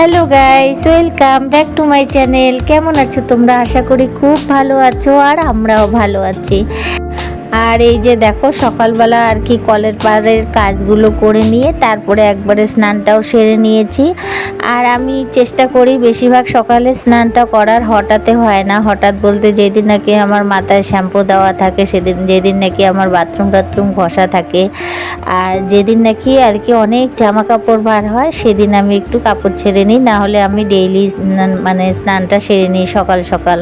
Hello guys welcome back to my channel কেমন আছো তোমরা? আশা করি খুব ভালো আছো আর আমরাও ভালো আছি। আর এই যে দেখো, সকালবেলা আর কি কলের পাড়ের কাজগুলো করে নিয়ে তারপরে একবারে স্নানটাও সেরে নিয়েছি। আর আমি চেষ্টা করি বেশিরভাগ সকালে স্নানটা করার হঠাৎই হয় না। হঠাৎ বলতে যেদিন নাকি আমার মাথায় শ্যাম্পু দেওয়া থাকে, সেদিন, যেদিন নাকি আমার বাথরুম টাথরুম ঘষা থাকে। আর যেদিন নাকি আর কি অনেক জামা কাপড় বার হয়, সেদিন আমি একটু কাপড় ছেড়ে নিই। না হলে আমি ডেইলি মানে স্নানটা সেরে নিই সকাল সকাল।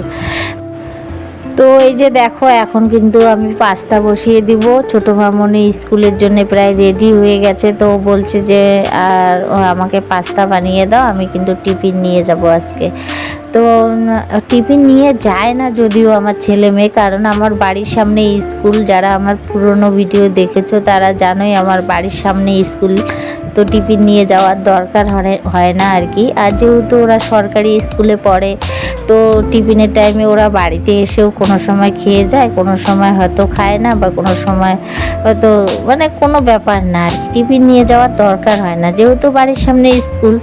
তো এই যে দেখো, এখন কিন্তু আমি পাস্তা বসিয়ে দিব। ছোট মামনি স্কুলের জন্য প্রায় রেডি হয়ে গেছে, তো বলছে যে, আর আমাকে পাস্তা বানিয়ে দাও, আমি কিন্তু টিফিন নিয়ে যাব আজকে। তো টিফিন নিয়ে যায় না যদিও আমার ছেলে মেয়ে, কারণ আমার বাড়ির সামনে স্কুল, যারা আমার পুরনো ভিডিও দেখেছ, তারা জানোই আমার বাড়ির সামনে স্কুল। তো টিফিন নিয়ে যাওয়ার দরকার হয়- না আর কি। আর যেহেতু ওরা সরকারি স্কুলে পড়ে তো টিফিনের টাইমে ওরা বাড়িতে এসেও কোনো সময় খেয়ে যায়, কোনো সময় হয়তো খায় না বা কোনো সময় হয়তো মানে কোনো ব্যাপার না আর টিফিন নিয়ে যাওয়ার দরকার হয় না। যেহেতু বাড়ির সামনে স্কুল,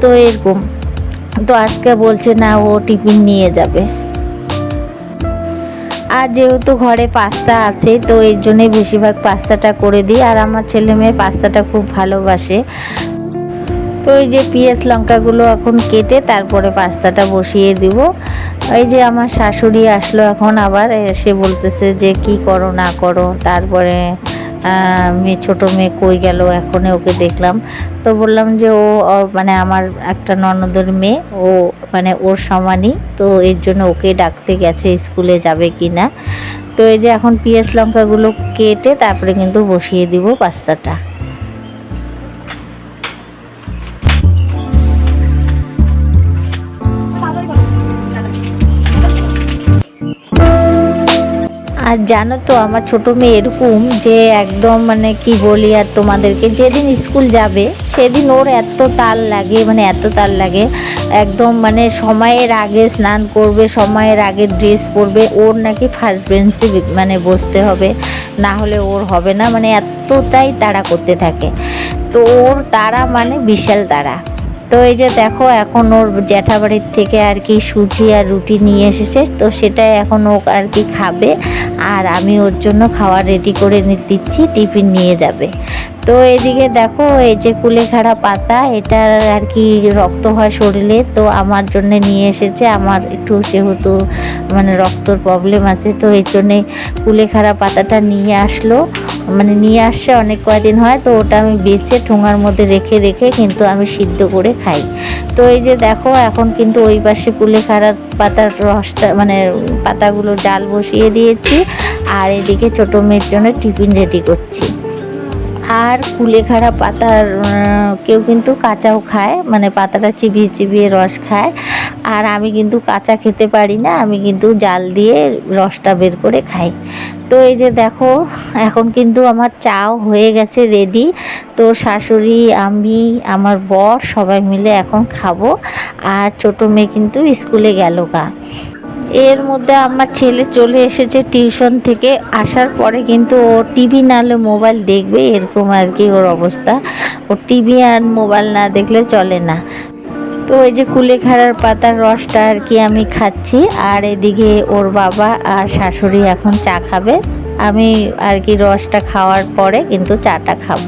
তো এরকম। তো আজকে বলছে না ও টিফিন নিয়ে যাবে। আর যেহেতু ঘরে পাস্তা আছে, তো এর জন্যই বেশিরভাগ পাস্তাটা করে দিই। আর আমার ছেলে মেয়ে পাস্তাটা খুব ভালোবাসে। তো যে পিঁয়াজ লঙ্কাগুলো এখন কেটে তারপরে পাস্তাটা বসিয়ে দিব। এই যে আমার শাশুড়ি আসলো এখন আবার, এসে বলতেছে যে কি করো, না করো। তারপরে মেয়ে, ছোটো মেয়ে কই গেল? এখনই ওকে দেখলাম। তো বললাম যে ও মানে আমার একটা ননদের মেয়ে, ও মানে ওর সমানই। তো এর জন্য ওকে ডাকতে গেছে, স্কুলে যাবে কি না তো এই যে এখন পিঁয়াজ লঙ্কাগুলো কেটে তারপরে কিন্তু বসিয়ে দিব পাস্তাটা। আর জানো তো, আমার ছোট মেয়ে এরকম যে একদম মানে কি বলি আর তোমাদেরকে, যেদিন স্কুল যাবে, সেদিন ওর এত তাল লাগে মানে এত তাল লাগে, একদম মানে সময়ের আগে স্নান করবে, সময়ের আগে ড্রেস পরবে, ওর নাকি ফার্স্ট বেঞ্চে মানে বসতে হবে, না হলে ওর হবে না মানে এতটাই তাড়া করতে থাকে। তো ওর তারা মানে বিশাল তারা তো এই যে দেখো, এখন ওর জ্যাঠাবাড়ির থেকে আর কি সুজি আর রুটি নিয়ে এসেছে, তো সেটাই এখন ও আর কি খাবে। আর আমি ওর জন্য খাওয়া রেডি করে দিচ্ছি, টিফিন নিয়ে যাবে। তো এদিকে দেখো, এই যে কুলেখাড়া পাতা, এটা আর কি রক্ত হয় শরীরে, তো আমার জন্য নিয়ে এসেছে। আমার একটু যেহেতু মানে রক্তর প্রবলেম আছে, তো এই জন্যে কুলেখাড়া পাতাটা নিয়ে আসলো। মানে নিয়ে আসছে অনেক কয়দিন হয়, তো ওটা আমি বেছে ঠোঙার মধ্যে রেখে রেখে কিন্তু আমি সিদ্ধ করে খাই। তো এই যে দেখো, এখন কিন্তু ওই পাশে কুলেখাড়া পাতার রসটা মানে পাতাগুলো জাল বসিয়ে দিয়েছি, আর এদিকে ছোটো মেয়ের জন্য টিফিন রেডি করছি। আর কুলেখাড়া পাতার কেউ কিন্তু কাঁচাও খায় মানে পাতাটা চিবিয়ে চিবিয়ে রস খায়। আর আমি কিন্তু কাঁচা খেতে পারি না, আমি কিন্তু জাল দিয়ে রসটা বের করে খাই। তো এই যে দেখো, এখন কিন্তু আমার চাও হয়ে গেছে রেডি তো শাশুড়ি, আমি, আমার বর সবাই মিলে এখন খাব। আর ছোটো মেয়ে কিন্তু স্কুলে গেল গা। এর মধ্যে আমার ছেলে চলে এসেছে টিউশন থেকে। আসার পরে কিন্তু ও টিভি নাহলে মোবাইল দেখবে, এরকম আর কি ওর অবস্থা। ও টিভি আর মোবাইল না দেখলে চলে না। তো এই যে কুলেখাড়ার পাতার রসটা আর কি আমি খাচ্ছি। আর এদিকে ওর বাবা আর শাশুড়ি এখন চা খাবে। আমি আর কি রসটা খাওয়ার পরে কিন্তু চাটা খাব।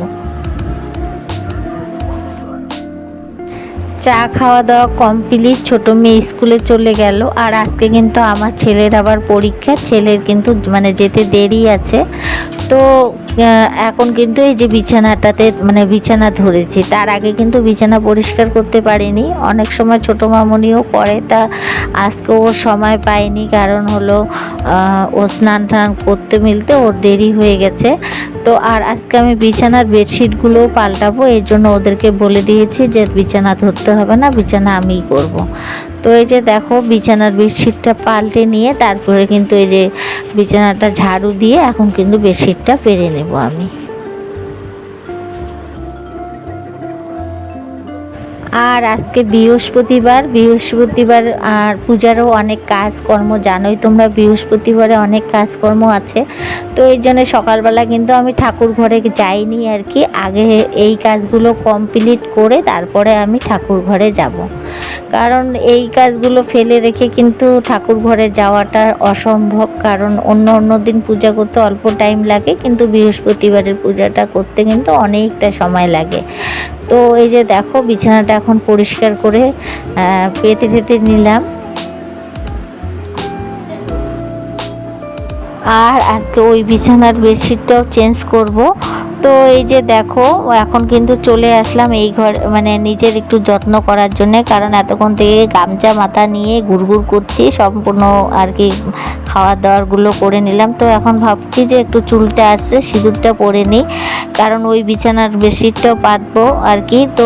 চা খাওয়া দাওয়া কমপ্লিট ছোট মেয়ে স্কুলে চলে গেল। আর আজকে কিন্তু আমার ছেলের আবার পরীক্ষা, ছেলের কিন্তু মানে যেতে দেরি আছে। তো এখন কিন্তু এই যে বিছানাটাতে মানে বিছানা ধরেছি, তার আগে কিন্তু বিছানা পরিষ্কার করতে পারিনি অনেক সময় ছোট মামনিও করে, তা আজকে ওর সময় পায়নি, কারণ হলো ও স্নান টান করতে মিলতে ওর দেরি হয়ে গেছে তো আর আজকে আমি বিছানার বেডশিটগুলোও পাল্টাবো, এর জন্য ওদেরকে বলে দিয়েছি যে বিছানা ধরতে হবে না, বিছানা আমিই করব। তো এই যে দেখো বিছানার বেডশিটটা পাল্টে নিয়ে তারপরে কিন্তু এই যে বিছানাটা ঝাড়ু দিয়ে এখন কিন্তু বেডশিটটা পেরে নেব আমি। আর আজকে বৃহস্পতিবার বৃহস্পতিবার, আর পূজারও অনেক কাজকর্ম, জানোই তোমরা বৃহস্পতিবারে অনেক কাজকর্ম আছে। তো এই জন্য সকালবেলা কিন্তু আমি ঠাকুর ঘরে যাইনি আর কি। আগে এই কাজগুলো কমপ্লিট করে তারপরে আমি ঠাকুর ঘরে যাব। কারণ এই কাজগুলো ফেলে রেখে কিন্তু ঠাকুর ঘরে যাওয়াটা অসম্ভব। কারণ অন্য অন্য দিন পূজা করতে অল্প টাইম লাগে, কিন্তু বৃহস্পতিবারের পূজাটা করতে কিন্তু অনেকটা সময় লাগে। তো এই যে দেখো, বিছানাটা এখন পরিষ্কার করে পেতে টেতে নিলাম। আর আজকে ওই বিছানার বেডশিটটাও চেঞ্জ করব। তো এই যে দেখো, এখন কিন্তু চলে আসলাম এই ঘর মানে নিজের একটু যত্ন করার জন্য, কারণ এতক্ষণ থেকে গামছা, মাথা নিয়ে ঘুরঘুর করছি, সম্পূর্ণ আর কি খাওয়ার দাওয়ারগুলো করে নিলাম। তো এখন ভাবছি যে একটু চুলটা আসছে, সিঁদুরটা পরে নিই, কারণ ওই বিছানার বেডশিটটাও পাতবো আর কি। তো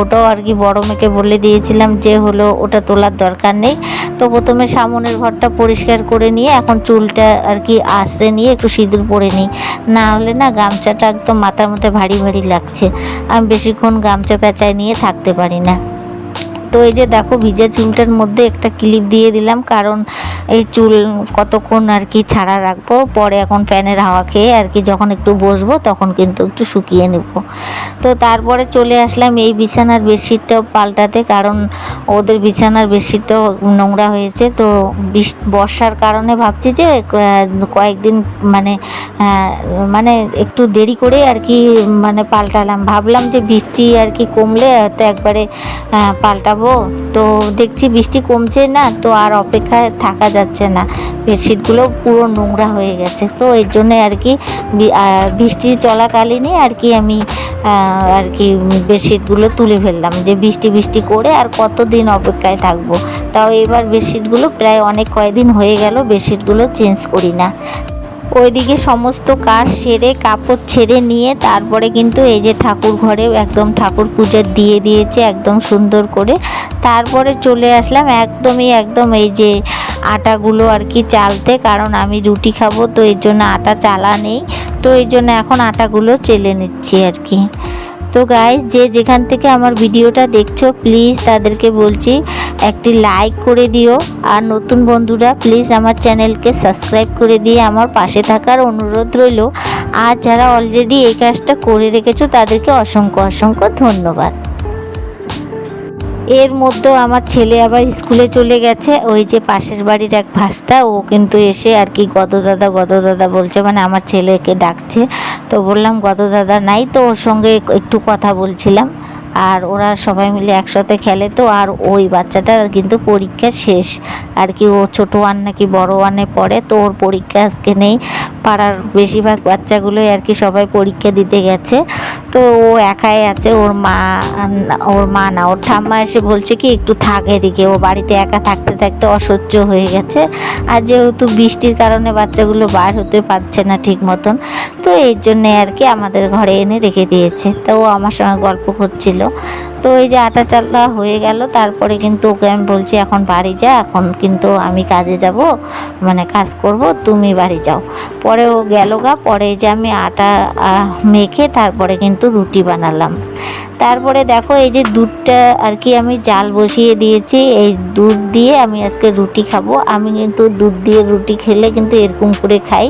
ওটাও আর কি বড় মেয়েকে বলে দিয়েছিলাম যে হলো ওটা তোলার দরকার নেই। তো প্রথমে সামনের ঘরটা পরিষ্কার করে নিয়ে, এখন চুলটা আর কি আশ্রে নিয়ে একটু সিঁদুর পরে নিই। না হলে না গামছাটা একদম মাথার মধ্যে ভারী ভারী লাগছে। আমি বেশিক্ষণ গামছা পেঁচায় নিয়ে থাকতে পারি না। তো এই যে দেখো ভিজা চুলটার মধ্যে একটা ক্লিপ দিয়ে দিলাম কারণ এই চুল কতক্ষণ আর কি ছাড়া রাখব পরে এখন ফ্যানের হাওয়া খেয়ে আর কি যখন একটু বসবো তখন কিন্তু একটু শুকিয়ে নেব। তো তারপরে চলে আসলাম এই বিছানার বেডশিটটাও পাল্টাতে কারণ ওদের বিছানার বেডশিটটাও নোংরা হয়েছে তো বর্ষার কারণে ভাবছি যে কয়েকদিন মানে মানে একটু দেরি করে আর কি মানে পাল্টালাম। ভাবলাম যে বৃষ্টি আর কি কমলে তো একবারে আহ, পাল্টাবো তো দেখছি বৃষ্টি কমছে না, তো আর অপেক্ষায় থাকা যাচ্ছে না। বেডশিটগুলো পুরো নোংরা হয়ে গেছে। তো এর জন্য আর কি বৃষ্টি চলাকালীনই আর কি আমি আর কি বেডশিটগুলো তুলে ফেললাম। যে বৃষ্টি বৃষ্টি করে আর কতদিন অপেক্ষায় থাকব। তাও এবার বেডশিটগুলো প্রায় অনেক কয়দিন হয়ে গেল, বেডশিটগুলো চেঞ্জ করি না। ওইদিকে সমস্ত কাজ সেরে, কাপড় ছেড়ে নিয়ে তারপরে কিন্তু এই যে ঠাকুর ঘরে একদম ঠাকুর পূজা দিয়ে দিয়েছে একদম সুন্দর করে। তারপরে চলে আসলাম একদমই, একদম এই যে আটাগুলো আর কি চালতে, কারণ আমি রুটি খাব, তো এর জন্য আটা চালা নেই। তো এই জন্য এখন আটাগুলো চেলে নিচ্ছি আর কি। তো গাইজ যে যেখান থেকে আমার ভিডিওটা দেখছ প্লিজ তাদেরকে বলছি একটি লাইক করে দিও। আর নতুন বন্ধুরা প্লিজ আমার চ্যানেলকে সাবস্ক্রাইব করে দিয়ে আমার পাশে থাকার অনুরোধ রইল। আর যারা অলরেডি এই কাজটা করে রেখেছো, তাদেরকে অসংখ্য অসংখ্য ধন্যবাদ। এর মধ্যেও আমার ছেলে আবার স্কুলে চলে গেছে। ওই যে পাশের বাড়ির এক ভাস্তা, ও কিন্তু এসে আর কি গদ দাদা গদ দাদা বলছে মানে আমার ছেলেকে ডাকছে। তো বললাম গদ দাদা নাই তো, ওর সঙ্গে একটু কথা বলছিলাম। আর ওরা সবাই মিলে একসাথে খেলে তো, আর ওই বাচ্চাটা কিন্তু পরীক্ষা শেষ। আর কি, ও ছোটো ওয়ান নাকি বড় ওয়ানে পড়ে, তো ওর পরীক্ষা আজকে নেই। পাড়ার বেশিরভাগ বাচ্চাগুলোই আর কি সবাই পরীক্ষা দিতে গেছে। তো ও একাই আছে, ওর মা ওর মা না। ওর ঠাম্মা এসে বলছে কি, একটু থাক এদিকে। ও বাড়িতে একা থাকতে থাকতে অসহ্য হয়ে গেছে। আর যেহেতু বৃষ্টির কারণে বাচ্চাগুলো বার হতে পারছে না ঠিক মতন, তো এর জন্যে আর কি আমাদের ঘরে এনে রেখে দিয়েছে। তো ও আমার সঙ্গে গল্প করছিল। তো এই যে আটা চালটা হয়ে গেল, তারপরে কিন্তু ওকে আমি বলছি, এখন বাড়ি যা, এখন কিন্তু আমি কাজে যাব মানে কাজ করব, তুমি বাড়ি যাও। পরে ও গেল গা, পরে যে আমি আটা মেখে তারপরে কিন্তু রুটি বানালাম। তারপরে দেখো এই যে দুধটা আর কি আমি জাল বসিয়ে দিয়েছি, এই দুধ দিয়ে আমি আজকে রুটি খাব। আমি কিন্তু দুধ দিয়ে রুটি খেলে কিন্তু এরকম করে খাই,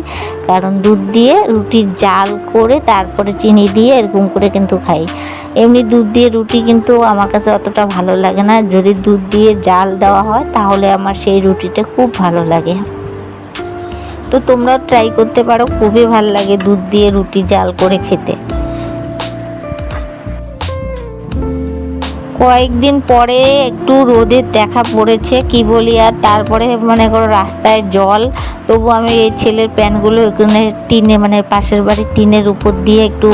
কারণ দুধ দিয়ে রুটি জাল করে তারপরে চিনি দিয়ে এরকম করে কিন্তু খাই। এমনি দুধ দিয়ে রুটি কিন্তু আমার কাছে অতটা ভালো লাগে না। যদি দুধ দিয়ে জাল দেওয়া হয়, তাহলে আমার সেই রুটিটা খুব ভালো লাগে। তো তোমরাও ট্রাই করতে পারো, খুবই ভালো লাগে দুধ দিয়ে রুটি জাল করে খেতে। কয়েকদিন পরে একটু রোদের দেখা পড়েছে, কি বলি আর? তারপরে মনে করো রাস্তায় জল, তবু আমি এই ছেলের প্যান্টগুলো এখানে টিনে মানে পাশের বাড়ির টিনের উপর দিয়ে একটু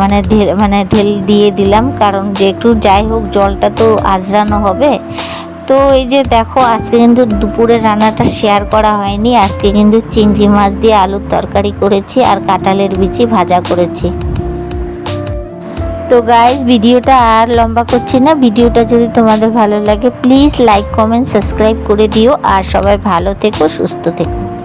মানে ঢেল মানে ঢেল দিয়ে দিলাম। কারণ যে একটু যাই হোক, জলটা তো আজরানো হবে। তো এই যে দেখো, আজকে কিন্তু দুপুরে রান্নাটা শেয়ার করা হয়নি। আজকে কিন্তু চিংড়ি মাছ দিয়ে আলুর তরকারি করেছি আর কাঁঠালের বিচি ভাজা করেছি। তো গাইজ ভিডিওটা আর লম্বা করছি না। ভিডিওটা যদি তোমাদের ভালো লাগে প্লিজ লাইক কমেন্ট সাবস্ক্রাইব করে দিও। আর সবাই ভালো থেকো, সুস্থ থেকো।